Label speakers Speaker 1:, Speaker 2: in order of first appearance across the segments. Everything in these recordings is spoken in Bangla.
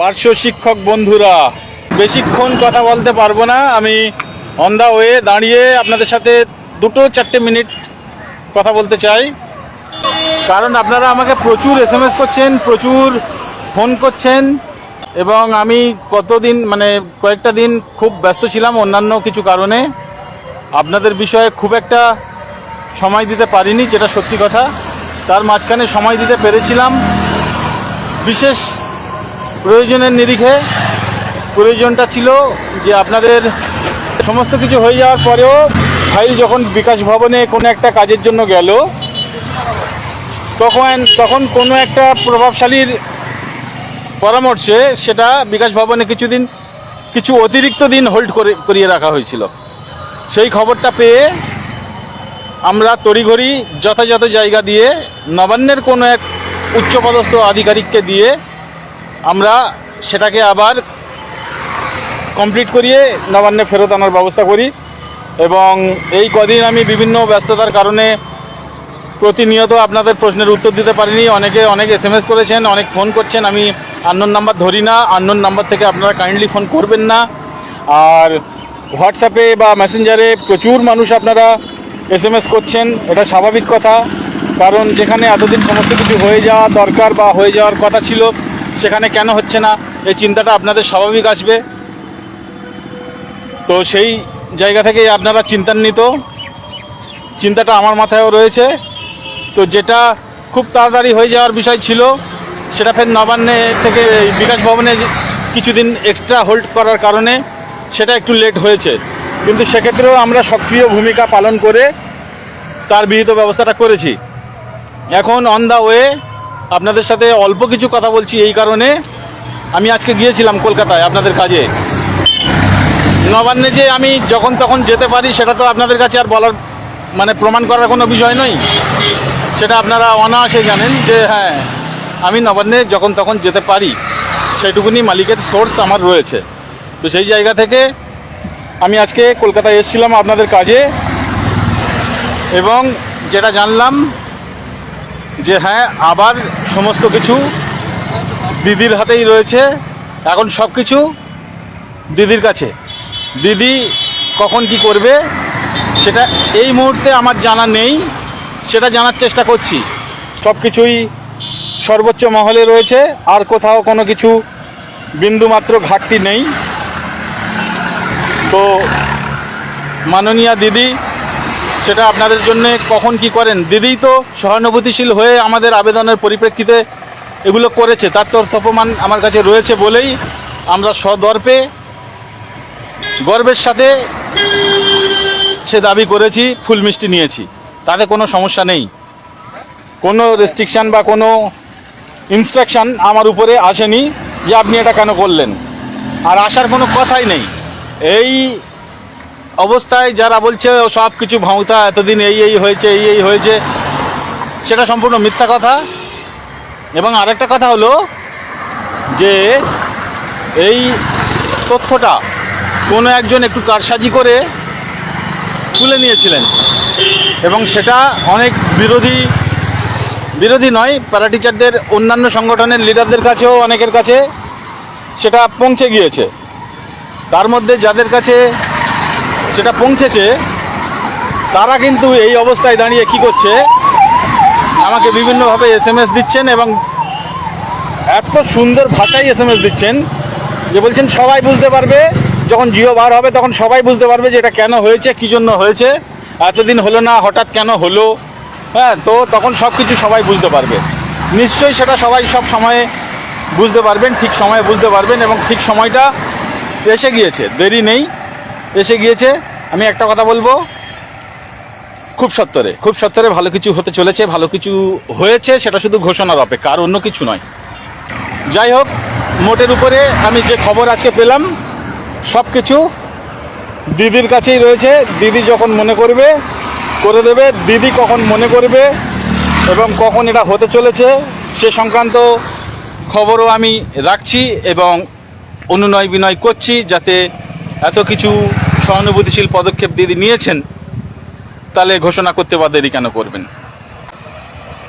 Speaker 1: পার্শ্ব শিক্ষক বন্ধুরা, বেশিক্ষণ কথা বলতে পারব না। আমি অন দা ওয়ে দাঁড়িয়ে আপনাদের সাথে দুটো চারটে মিনিট কথা বলতে চাই। কারণ আপনারা আমাকে প্রচুর এস এম এস করছেন, প্রচুর ফোন করছেন এবং আমি কতদিন মানে কয়েকটা দিন খুব ব্যস্ত ছিলাম অন্যান্য কিছু কারণে। আপনাদের বিষয়ে খুব একটা সময় দিতে পারিনি, যেটা সত্যি কথা। তার মাঝখানে সময় দিতে পেরেছিলাম। বিশেষ প্রয়োজনের নিরিখে প্রয়োজনটা ছিল যে আপনাদের সমস্ত কিছু হয়ে যাওয়ার পরেও ফাইল যখন বিকাশ ভবনে কোনো একটা কাজের জন্য গেল, তখন তখন কোনো একটা প্রভাবশালীর পরামর্শে সেটা বিকাশ ভবনে কিছুদিন, কিছু অতিরিক্ত দিন হোল্ড করে, করিয়ে রাখা হয়েছিল। সেই খবরটা পেয়ে আমরা তড়িঘড়ি যথাযথ জায়গা দিয়ে নবান্নের কোনো এক উচ্চপদস্থ আধিকারিককে দিয়ে আমরা সেটাকে আবার কমপ্লিট করিয়ে নবান্নে ফেরত আনার ব্যবস্থা করি এবং এই কদিন আমি বিভিন্ন ব্যস্ততার কারণে প্রতিনিয়ত আপনাদের প্রশ্নের উত্তর দিতে পারিনি। অনেকে অনেক এস এম এস করেছেন, অনেক ফোন করছেন। আমি আননোন নাম্বার ধরি না আননোন নাম্বার থেকে আপনারা কাইন্ডলি ফোন করবেন না। আর হোয়াটসঅ্যাপে বা মেসেঞ্জারে প্রচুর মানুষ আপনারা এস এম এস করছেন, এটা স্বাভাবিক কথা। কারণ যেখানে এতদিন সমস্ত কিছু হয়ে যাওয়া দরকার বা হয়ে যাওয়ার কথা ছিল সেখানে কেন হচ্ছে না? এই চিন্তাটা আপনাদের স্বাভাবিক আসবে। তো সেই জায়গা থেকেই আপনারা চিন্তান্বিত। চিন্তাটা আমার মাথায়ও রয়েছে। তো যেটা খুব তাড়াতাড়ি হয়ে যাওয়ার বিষয় ছিল, সেটা ফের নবান্নে থেকে বিকাশ ভবনে কিছুদিন এক্সট্রা হোল্ড করার কারণে সেটা একটু লেট হয়েছে। কিন্তু সেক্ষেত্রেও আমরা সক্রিয় ভূমিকা পালন করে তার বিহিত ব্যবস্থাটা করেছি। এখন অন দ্য ওয়ে আপনাদের সাথে অল্প কিছু কথা বলছি এই কারণে। আমি আজকে গিয়েছিলাম কলকাতায় আপনাদের কাজে। নবান্নে যে আমি যখন তখন যেতে পারি, সেটা তো আপনাদের কাছে আর বলার মানে প্রমাণ করার কোনো বিষয় নয়। সেটা আপনারা অনায়াসে জানেন যে হ্যাঁ আমি নবান্নে যখন তখন যেতে পারি সেটুকুনি মালিকের সোর্স আমার রয়েছে। তো সেই জায়গা থেকে আমি আজকে কলকাতায় এসেছিলাম আপনাদের কাজে। এবং যেটা জানলাম যে হ্যাঁ আবার সমস্ত কিছু দিদির হাতেই রয়েছে। এখন সব কিছু দিদির কাছে। দিদি কখন কি করবে, সেটা এই মুহূর্তে আমার জানা নেই। সেটা জানার চেষ্টা করছি। সব কিছুই সর্বোচ্চ মহলে রয়েছে। আর কোথাও কোনো কিছু বিন্দুমাত্র ঘাটতি নেই। তো মাননীয়া দিদি সেটা আপনাদের জন্য কখন কি করেন? দিদিই তো সহানুভূতিশীল হয়ে আমাদের আবেদনের পরিপ্রেক্ষিতে এগুলো করেছে। তার তথ্যপ্রমাণ আমার কাছে রয়েছে বলেই আমরা সদর্পে গর্বের সাথে সে দাবি করেছি, ফুল মিষ্টি নিয়েছি। তাতে কোনো সমস্যা নেই। কোনো রেস্ট্রিকশান বা কোনো ইনস্ট্রাকশান আমার উপরে আসেনি যে আপনি এটা কেন করলেন। আর আসার কোনো কথাই নেই। এই অবস্থায় যারা বলছে সব কিছু ভাঙতা এতদিন এই এই হয়েছে, এই এই হয়েছে, সেটা সম্পূর্ণ মিথ্যা কথা। এবং আরেকটা কথা হলো যে এই তথ্যটা কোনো একজন একটু কারসাজি করে তুলে নিয়েছিলেন। এবং সেটা অনেক বিরোধী বিরোধী নয় প্যারা টিচারদের অন্যান্য সংগঠনের লিডারদের কাছেও, অনেকের কাছে সেটা পৌঁছে গিয়েছে। তার মধ্যে যাদের কাছে সেটা পৌঁছেছে। তারা কিন্তু এই অবস্থায় দাঁড়িয়ে কি করছে? আমাকে বিভিন্নভাবে এস এম এস দিচ্ছেন এবং এত সুন্দর ভাষায় এস এম এস দিচ্ছেন যে বলছেন, সবাই বুঝতে পারবে। যখন জিও বার হবে, তখন সবাই বুঝতে পারবে যে এটা কেন হয়েছে, কী জন্য হয়েছে, এতদিন হলো না, হঠাৎ কেন হলো। হ্যাঁ তো তখন সব কিছু সবাই বুঝতে পারবে। নিশ্চয়ই সেটা সবাই সব সময়ে বুঝতে পারবেন, ঠিক সময়ে বুঝতে পারবেন এবং ঠিক সময়টা এসে গিয়েছে। দেরি নেই। এসে গিয়েছে। আমি একটা কথা বলব। খুব সত্তরে খুব সত্তরে ভালো কিছু হতে চলেছে, ভালো কিছু হয়েছে, সেটা শুধু ঘোষণার অপেক্ষা, আর অন্য কিছু নয়। যাই হোক, মোটের উপরে আমি যে খবর আজকে পেলাম, সব কিছু দিদির কাছেই রয়েছে। দিদি যখন মনে করবে, করে দেবে। দিদি কখন মনে করবে এবং কখন এটা হতে চলেছে, সে সংক্রান্ত খবরও আমি রাখছি এবং অনুনয় বিনয় করছি যাতে এত কিছু সহানুভূতিশীল পদক্ষেপ দিদি নিয়েছেন, তাহলে ঘোষণা করতে বা দেরি কেন করবেন?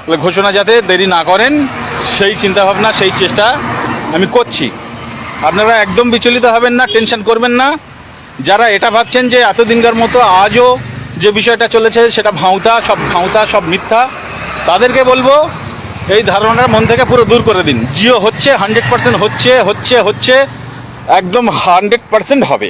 Speaker 1: তাহলে ঘোষণা যাতে দেরি না করেন, সেই চিন্তাভাবনা, সেই চেষ্টা আমি করছি। আপনারা একদম বিচলিত হবেন না, টেনশন করবেন না। যারা এটা ভাবছেন যে এতদিনকার মতো আজও যে বিষয়টা চলেছে, সেটা ভাঁওতা, সব ভাঁওতা, সব মিথ্যা, তাদেরকে বলব, এই ধারণাটা মন থেকে পুরো দূর করে দিন। জিও হচ্ছে হান্ড্রেড পার্সেন্ট হচ্ছে হচ্ছে হচ্ছে। একদম হান্ড্রেড পার্সেন্ট হবে।